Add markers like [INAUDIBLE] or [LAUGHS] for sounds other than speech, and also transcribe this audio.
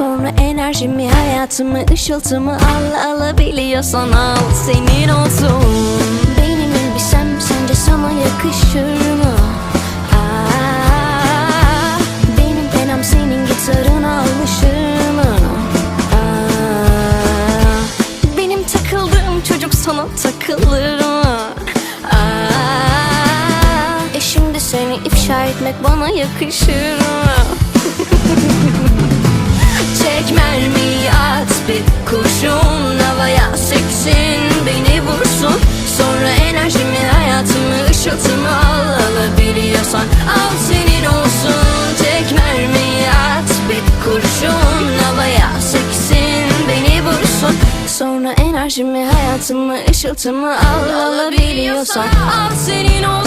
Sonra enerjimi, hayatımı, ışıltımı al alabiliyorsan al senin olsun Benim elbisem sence sana yakışır mı? Aa, benim penam senin gitarına alışır mı? Aa, benim takıldığım çocuk sana takılır mı? Aa, e şimdi seni ifşa etmek bana yakışır mı? [LAUGHS] enerjimi hayatımı ışıltımı al alabiliyorsan al senin olsun